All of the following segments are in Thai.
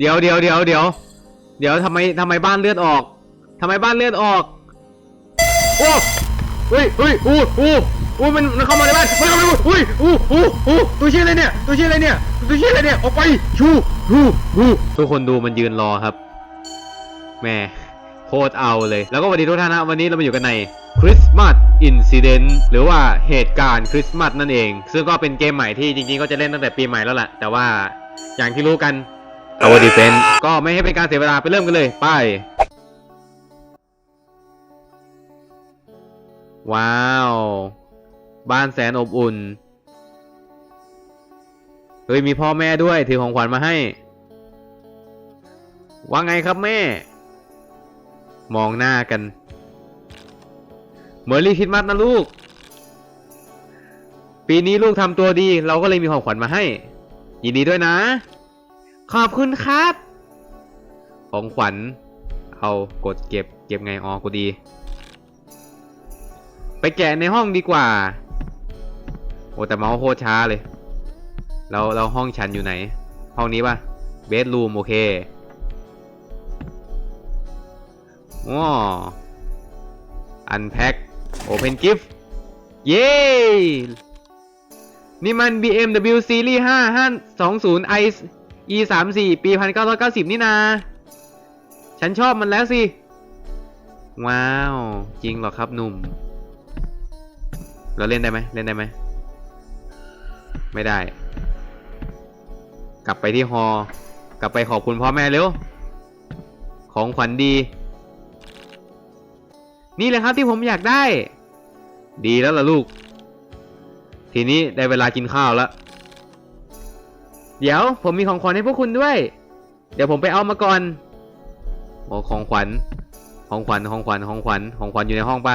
เดี๋ยวเดี๋ยวเดี๋ยวเดี๋ยวเดี๋ยวทำไมทำไมบ้านเลือดออกทำไมบ้านเลือดออกโอ้เฮ้ยเฮ้ยอู้อู้อู้มันมันเข้ามาในบ้านมันเข้ามาในบ้านอุ้ยอู้อู้อู้ตัวเชี่ยอะไรเนี่ยตัวเชี่ยอะไรเนี่ยตัวเชี่ยอะไรเนี่ยออกไปชูชูชูทุกคนดูมันยืนรอครับแม่โคตรเอาเลย แล้วก็สวัสดีทุกท่านนะวันนี้เรามาอยู่กันในคริสต์มาสอินซิเดนต์หรือว่าเหตุการณ์คริสต์มาสนั่นเอง ซึ่งก็เป็นเกมใหม่ที่จริงๆก็จะเล่นตั้งแต่ปีใหม่แล้วแหละแต่ว่าอย่างที่รู้กัน Our Defense ก็ไม่ให้เป็นการเสียเวลาไปเริ่มกันเลย ไป ว้าว บ้านแสนอบอุ่น เฮ้ย มีพ่อแม่ด้วย ถือของขวัญมาให้ ว่าไงครับแม่ มองหน้ากันเมอรี่คิดมัสนะลูก ปีนี้ลูกทำตัวดี เราก็เลยมีของขวัญมาให้ ยินดีด้วยนะ ขอบคุณครับ ของขวัญ เอากดเก็บ เก็บไงอ๋อกดดี ไปแกะในห้องดีกว่า โอ้แต่เมาส์โคตรช้าเลย เราเราห้องฉันอยู่ไหน ห้องนี้ปะเบดรูมโอเคว้าอันแพ็คโอเพนกิฟเย้นี่มัน BMW Series 5 520 i e 3 4ปี1990 นี่นา ฉันชอบมันแล้วสิ ว้าว จริงเหรอครับหนุ่ม เราเล่นได้ไหมเล่นได้ไหม ไม่ได้ กลับไปที่ฮอ กลับไปขอบคุณพ่อแม่เร็ว ของขวัญดี นี่แหละครับที่ผมอยากได้ ดีแล้วล่ะลูก ทีนี้ได้เวลากินข้าวแล้ว เดี๋ยวผมมีของขวัญให้พวกคุณด้วย เดี๋ยวผมไปเอามาก่อนโอ้ของขวัญ ของขวัญ ของขวัญ ของขวัญ ของขวัญอยู่ในห้องปะ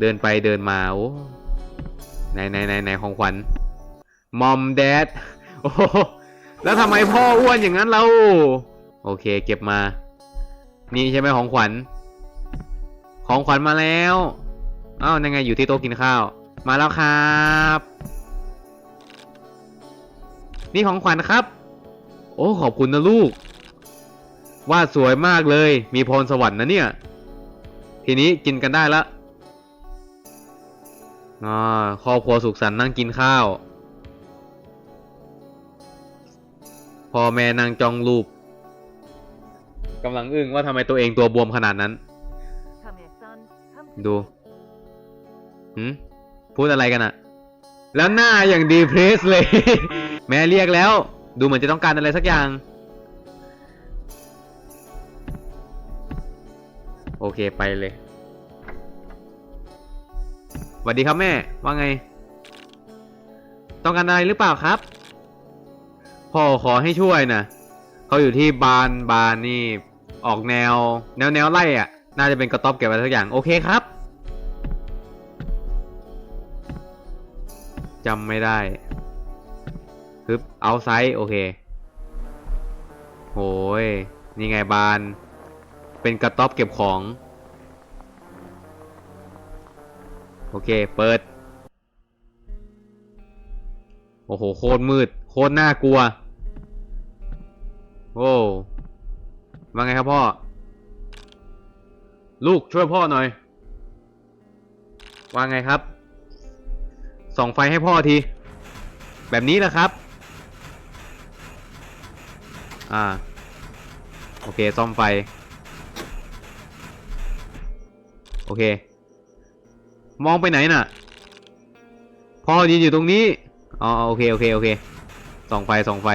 เดินไปเดินมาโอ้ไหนไหนไหนไหนของขวัญ มอมแดด โอ้โหแล้วทำไมพ่ออ้วนอย่างนั้นเรา โอเค เก็บมา นี่ใช่ไหมของขวัญ ของขวัญมาแล้ว อ้าวนั่นไงอยู่ที่โต๊ะกินข้าว มาแล้วครับ นี่ของขวัญครับ โอ้ขอบคุณนะลูก วาดสวยมากเลย มีพรสวรรค์นะเนี่ย ทีนี้กินกันได้ละอ่าครอบครัวสุขสันต์นั่งกินข้าวพ่อแม่นั่งจ้องรูปกำลังอึ้งว่าทำไมตัวเองตัวบวมขนาดนั้น ดูหืมพูดอะไรกันอะแล้วหน้าอย่างดีเพรสเลย แม่เรียกแล้ว ดูเหมือนจะต้องการอะไรสักอย่าง โอเคไปเลยสวัสดีครับแม่ ว่าไง ต้องการอะไรหรือเปล่าครับ พ่อขอให้ช่วยนะเขาอยู่ที่บานบานนี่ ออกแนว แนวแนวไล่อะน่าจะเป็นกระต๊อบเก็บอะไรสักอย่าง โอเคครับจำไม่ได้ ฮึบเอาไซส์โอเคโหยนี่ไงบาน เป็นกระต๊อบเก็บของ โอเค เปิด โอ้โห โคตรมืด โคตรน่ากลัว โอ้ว่าไงครับพ่อ ลูกช่วยพ่อหน่อย ว่าไงครับ ส่องไฟให้พ่อที แบบนี้แหละครับ อ่า โอเค ซ่อมไฟ โอเค มองไปไหนน่ะพ่อยืนอยู่ตรงนี้ อ๋อ โอเค โอเค โอเค ส่องไฟ ส่องไฟ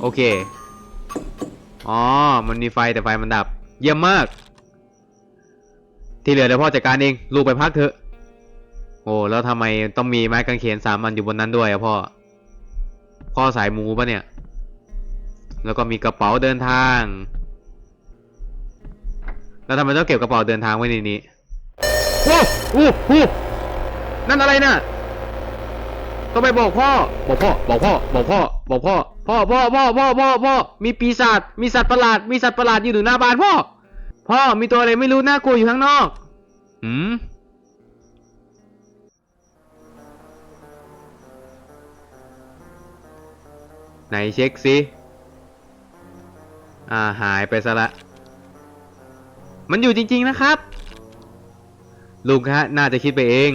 โอเค อ๋อ มันมีไฟแต่ไฟมันดับ เยี่ยมมาก ที่เหลือเดี๋ยวพ่อจัดการเอง ลูกไปพักเถอะ โอ้ แล้วทำไมต้องมีไม้กางเขนสามอันอยู่บนนั้นด้วยอะพ่อ พ่อสายมูปะเนี่ย แล้วก็มีกระเป๋าเดินทาง แล้วทำไมต้องเก็บกระเป๋าเดินทางไว้ในนี้โอ้โอ้โหนั่นอะไรน่ะต้องไปบอกพ่อ บอกพ่อ บอกพ่อ บอกพ่อ บอกพ่อ พ่อ พ่อ พ่อ พ่อ พ่อ พ่อ มีปีศาจ มีสัตว์ประหลาด มีสัตว์ประหลาดอยู่หน้าบ้านพ่อ พ่อ มีตัวอะไรไม่รู้น่ากลัวอยู่ข้างนอก หืม ไหนเช็คสิอ่าหายไปซะละ มันอยู่จริง ๆนะครับ ลุงฮะน่าจะคิดไปเอง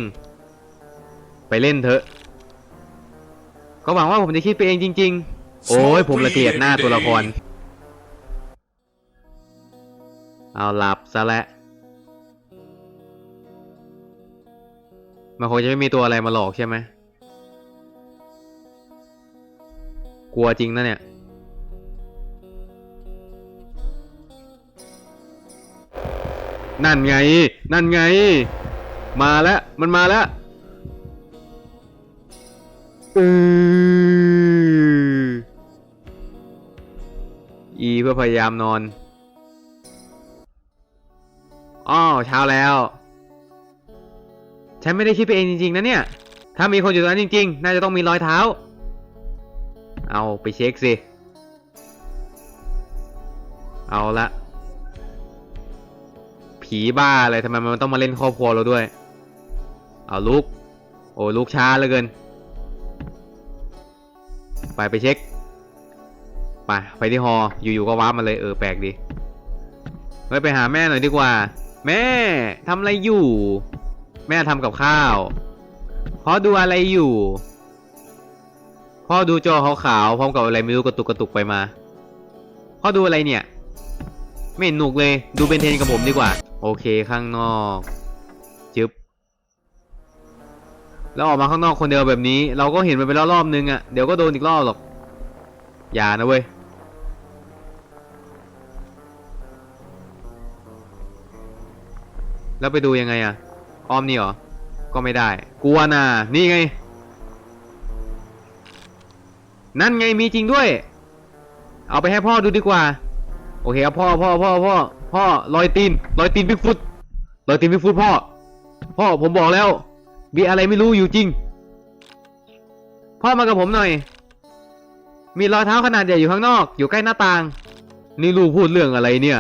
ไปเล่นเถอะ ก็หวังว่าผมจะคิดไปเองจริง ๆ โอ้ยผมละเกียดหน้าตัวละคร เอาหลับซะแล้วมันคงจะไม่มีตัวอะไรมาหลอกใช่ไหม กลัวจริงนะเนี่ย นั่นไง นั่นไง มาแล้ว มันมาแล้วอืออีเพื่อพยายามนอนอ้าวเช้าแล้ว ฉันไม่ได้คิดไปเองจริงๆนะเนี่ย ถ้ามีคนอยู่ตรงนั้นจริงๆ น่าจะต้องมีรอยเท้า เอาไปเช็คสิ เอาละ ผีบ้าอะไรทำไมมันต้องมาเล่นครอบครัวเราด้วย เอาลุก โอ้ลุกช้าเหลือเกิน ไปไปเช็ค ไปไปที่ฮอ อยู่ๆก็ว้ามาเลยเออแปลกดีเฮ้ไปหาแม่หน่อยดีกว่า แม่ทำอะไรอยู่ แม่ทำกับข้าวพ่อดูอะไรอยู่ พ่อดูจอขาวๆพร้อมกับอะไรไม่รู้กระตุกกระตุกไปมาพ่อดูอะไรเนี่ย ไม่เห็นหนุกเลยดูเบนเทนกับผมดีกว่า โอเคข้างนอกจึ๊บแล้วออกมาข้างนอกคนเดียวแบบนี้ เราก็เห็นมันไปแล้วรอบนึงอะ่ะเดี๋ยวก็โดนอีกรอบหรอกอย่านะเว้ยแล้วไปดูยังไงอะ่ะ อ้อมนี่เหรอ ก็ไม่ได้ กลัวน่ะนี่ไง นั่นไงมีจริงด้วย เอาไปให้พ่อดูดีกว่า โอเคครับพ่อพ่อพ่อพ่อพ่อรอยตีนรอยตีนบิ๊กฟุตรอยตีนบิ๊กฟุตพ่อ พ่อผมบอกแล้ว มีอะไรไม่รู้อยู่จริง พ่อมากับผมหน่อย มีรอยเท้าขนาดใหญ่อยู่ข้างนอก อยู่ใกล้หน้าต่าง นี่ลูกพูดเรื่องอะไรเนี่ย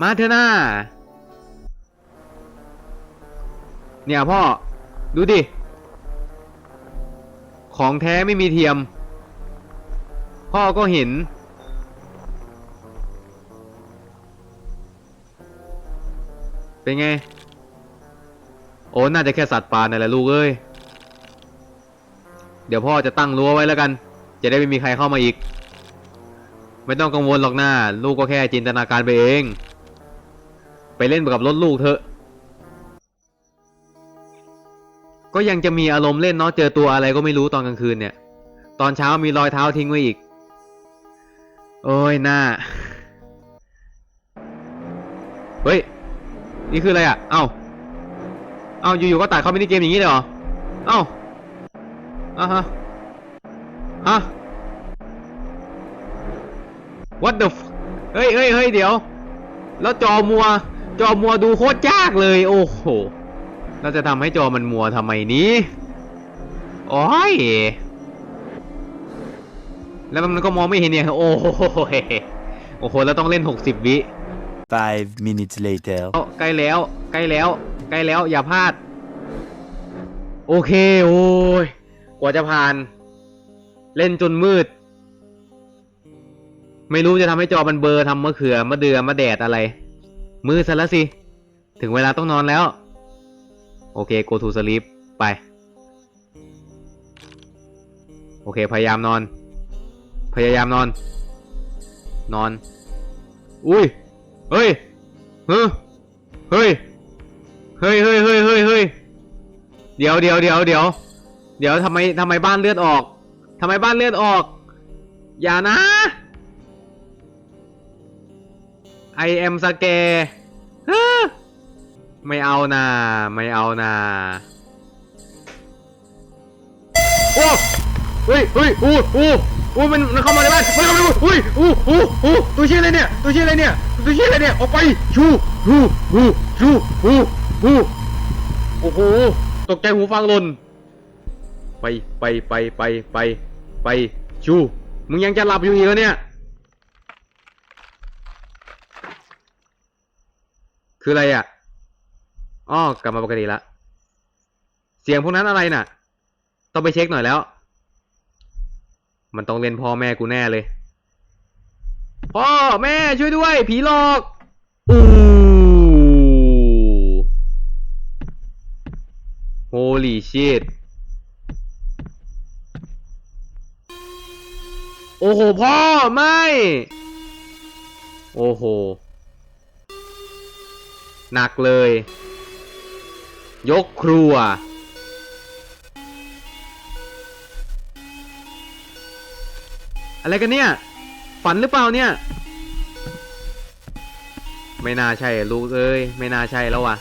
มาเถอะหน้า เนี่ยพ่อ ดูดิ ของแท้ไม่มีเทียม พ่อก็เห็น เป็นไง โอ้น่าจะแค่สัตว์ป่านั่นแหละลูกเอ้ย เดี๋ยวพ่อจะตั้งรั้วไว้แล้วกัน จะได้ไม่มีใครเข้ามาอีก ไม่ต้องกังวลหรอกหน้าลูกก็แค่จินตนาการไปเอง ไปเล่นกับรถลูกเถอะ ก็ยังจะมีอารมณ์เล่นเนาะเจอตัวอะไรก็ไม่รู้ตอนกลางคืนเนี่ยตอนเช้ามีรอยเท้าทิ้งไว้อีก โอ้ยหน้า เฮ้ย นี่คืออะไรอะ เอ้า เอ้า อยู่ๆ ก็ตัดเข้ามินิเกมอย่างนี้เลยเหรอ เอ้าอะฮะฮะ what the f เฮ้ยเฮ้ยเฮ้ยเดี๋ยว แล้วจอมัว จอมัวดูโคตรยากเลย โอ้โห เราจะทำให้จอมันมัวทำไมนี้โอ้ย แล้วมันก็มองไม่เห็นเนี่ย โอ้โหโอ้โหแล้วต้องเล่น 60 วิ Five minutes later. เอาใกล้แล้ว ใกล้แล้ว ใกล้แล้ว อย่าพลาด โอเค โอ้ย กว่าจะผ่าน เล่นจนมืด ไม่รู้จะทำให้จอมันเบลอร์ทำมะเขือมะเดือมะแดดอะไร มืดซะแล้วสิ ถึงเวลาต้องนอนแล้ว โอเค go to sleep ไป โอเค พยายามนอน พยายามนอน นอน อุ้ย เฮ้ย เฮ้ย เฮ้ย เฮ้ยเฮ้ยเฮ้ยเฮ้ยเดี๋ยวเดี๋ยวเดี๋ยวเดี๋ยวเดี๋ยวทำไมทำไมบ้านเลือดออกทำไมบ้านเลือดออก อย่านะ I am สแกไม่เอานาไม่เอานาโอ้เฮ้ยเฮ้ยอู้อู้ อู้มันมันเข้ามาในบ้านมันเข้ามาในบ้านอุ้ยอู้อู้อู้ตัวเชี่ยอะไรเนี่ยตัวเชี่ยอะไรเนี่ยตัวเชี่ยอะไรเนี่ยออกไปชูชูชูชูชูชูโอ้โหตกใจหูฟังหล่นไปไปไปไปไปไปชูมึงยังจะหลับอยู่อีกเหรอเนี่ย คืออะไรอะอ้อกลับมาปกติละเสียงพวกนั้นอะไรน่ะ ต้องไปเช็คหน่อยแล้ว มันต้องเล่นพ่อแม่กูแน่เลย พ่อแม่ช่วยด้วย ผีหลอกอู้ holy shit โอ้โห พ่อ ไม่ โอ้โห หนักเลย ยกครัว อะไรกันเนี่ย ฝันหรือเปล่าเนี่ย ไม่น่าใช่ลูกเอ้ย ไม่น่าใช่แล้ววะ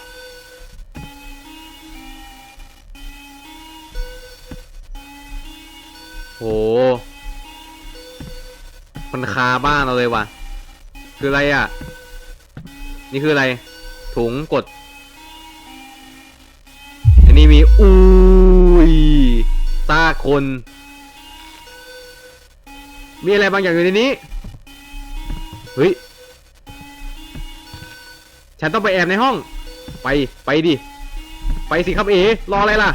โห มันคาบ้านเราเลยว่ะ คืออะไรอะ นี่คืออะไร ถุงกด อันนี้มี อุ้ยซาคน มีอะไรบางอย่างอยู่ในนี้ เฮ้ย ฉันต้องไปแอบในห้อง ไป ไปดิ ไปสิครับเอ รออะไรล่ะ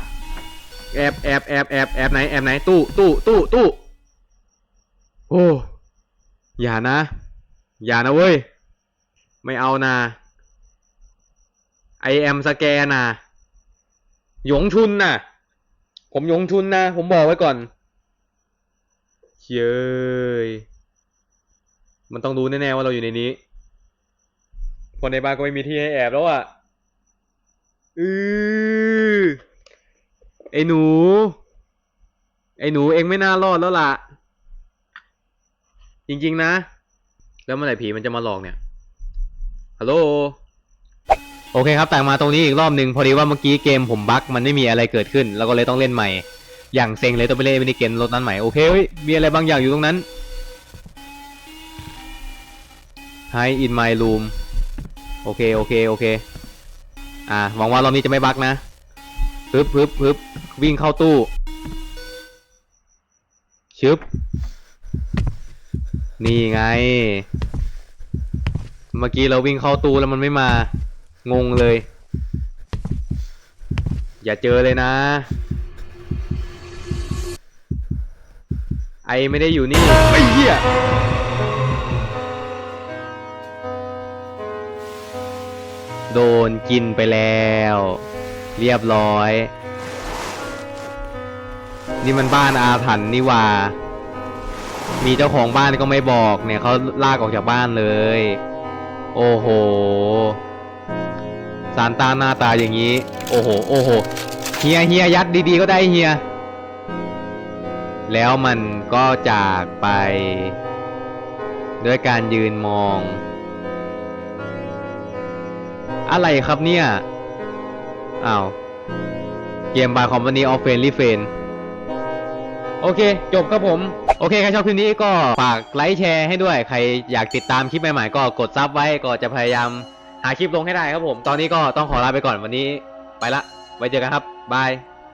แอบแอบแอบแอบแอบไหน แอบไหน ตู้ ตู้ ตู้ ตู้ โอ้ อย่านะ อย่านะเว้ย ไม่เอานะไอแอมสแกนนะหยงชุนน่ะผมหยงชุนนะ ผมบอกไว้ก่อน เย้ยมันต้องรู้แน่ๆว่าเราอยู่ในนี้ คนในบ้านก็ไม่มีที่ให้แอบแล้วอะอือไอ้หนู ไอ้หนูเองไม่น่ารอดแล้วล่ะ จริง ๆ นะ แล้วเมื่อไหร่ผีมันจะมาหลอกเนี่ย ฮัลโหล โอเคครับแต่มาตรงนี้อีกรอบหนึ่งพอดีว่าเมื่อกี้เกมผมบั๊กมันไม่มีอะไรเกิดขึ้น แล้วก็เลยต้องเล่นใหม่ อย่างเซ็งเลยต้องไปเล่นมินิเกมรถนั้นใหม่โอเคเฮ้ยมีอะไรบางอย่างอยู่ตรงนั้น Hi in my room โอเคโอเคโอเคอ่าหวังว่ารอบนี้จะไม่บักนะฮึบฮึบฮึบวิ่งเข้าตู้ชึบนี่ไง เมื่อกี้เราวิ่งเข้าตู้แล้วมันไม่มา งงเลย อย่าเจอเลยนะ ไอไม่ได้อยู่นี่ไอ้เหี้ยโดนกินไปแล้ว เรียบร้อย นี่มันบ้านอาถรรพ์นี่ว่า มีเจ้าของบ้านก็ไม่บอกเนี่ยเขาลากออกจากบ้านเลย โอ้โหสารตาหน้าตาอย่างนี้ โอ้โห โอ้โห เฮียเฮียยัดดีๆก็ได้เฮีย แล้วมันก็จากไป ด้วยการยืนมอง อะไรครับเนี่ยอ้าวเกมบายคอมพานีออฟเฟนรีเฟนโอเค จบครับผม โอเค ใครชอบคลิปนี้ก็ฝากไลค์แชร์ให้ด้วย ใครอยากติดตามคลิปใหม่ๆ ก็กดซับไว้ก็จะพยายามหาคลิปลงให้ได้ครับผม ตอนนี้ก็ต้องขอลาไปก่อนวันนี้ ไปละ ไว้เจอกันครับ บาย